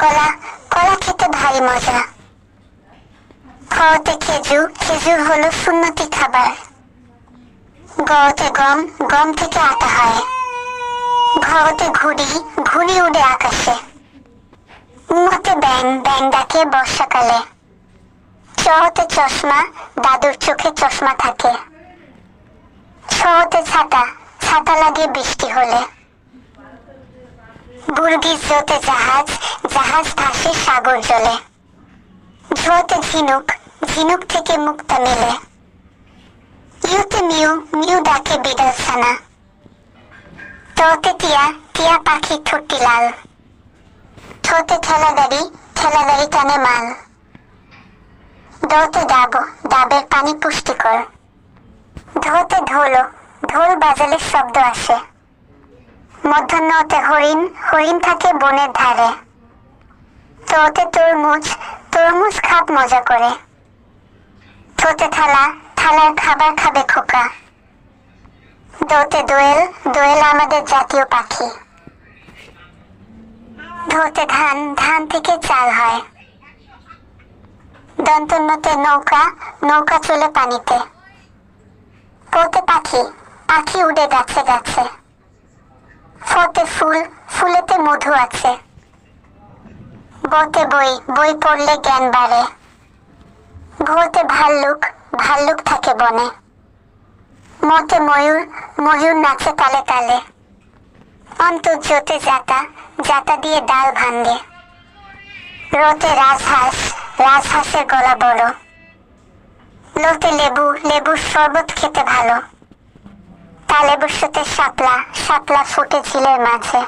কলা কলা খেতে ভারী মজা। খতে খেজুর খেজুর হলো সুন্নতি খাবার। গতে গম গম থেকে আটা হয়। ঘরতে ঘুড়ি ঘুড়ি উড়ে আকাশে। মতে ব্যাং ব্যাং ডাকে বর্ষাকালে। চহতে চশমা, দাদুর চোখে চশমা থাকে। ছতে ছাতা ছাতা লাগে বৃষ্টি হলে। বুর্গির জোতে জাহাজ জাহাজ ভাসে সাগর জলে। ঝোতে ঝিনুক ঝিনুক থেকে মুক্তা মেলে। ইউতে মিউ মিউ ডাকে বিড়াল ছানা তোতে টিয়া টিয়া পাখি ঠোঁটটি লাল। ঠোঁতে ঠেলা দাড়ি ঠেলা দাড়ি টানে মাল। দোতে ডাব, ডাবের পানি পুষ্টিকর। ধোতে ঢোলো, ঢোল বাজালে শব্দ আসে। মধ্যাহ্নতে হরিণ হরিণ থাকে বনের ধারে। তোতে তরমুজ তরমুজ খাপ মজা করে। থোতে থালা, থালার খাবার খাবে খোকা। দোতে দোয়েল দোয়েল আমাদের জাতীয় পাখি। ধোতে ধান ধান থেকে চাল হয়। দন্তন্নতে নৌকা নৌকা চলে পানিতে। পোতে পাখি পাখি উড়ে গাছে গাছে। ফতে ফুল, ফুলেতে মধু আছে। বতে বই বই পড়লে জ্ঞান বাড়ে। ভোতে ভাল্লুক ভাল্লুক থাকে বনে। মতে ময়ূর ময়ূর নাচে তালে তালে। অন্তর্জ্যোতে যাতা যাতা দিয়ে ডাল ভাঙ্গে রোতে রাজহাঁস, রাজহাঁসের গলা বড়। লোতে লেবু, লেবুর শরবত খেতে ভালো। তালে বসতে শাপলা শাপলা ফুটে ঝিলের মাঝে।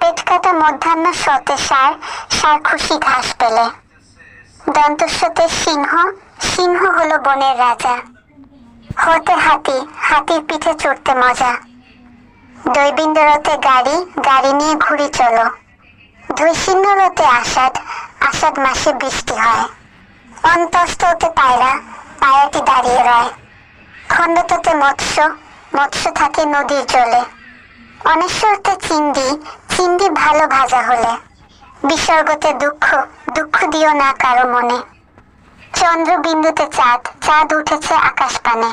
পেট মধ্যাহ্ন সতে সার সার খুশি ঘাস পেলে। দন্তস্বতে সিংহ সিংহ হলো বনের রাজা। হতে হাতি, হাতির পিঠে চড়তে মজা। দৈবিন্দরতে গাড়ি গাড়ি নিয়ে ঘুরি চলো। ধৈসিন্নরতে আষাঢ় আষাঢ় মাসে বৃষ্টি হয়। অন্তস্ততে পায়রা, পায়রাটি দাঁড়িয়ে রয়। খণ্ডততে মৎস্য মৎস্য থাকে নদীর জলে। অনেশ্বরতে চিন্দি চিন্দি ভালো ভাজা হলে। বিসর্গতে দুঃখ দুঃখ দিও না কারও মনে। চন্দ্রবিন্দুতে চাঁদ চাঁদ উঠেছে আকাশ পানে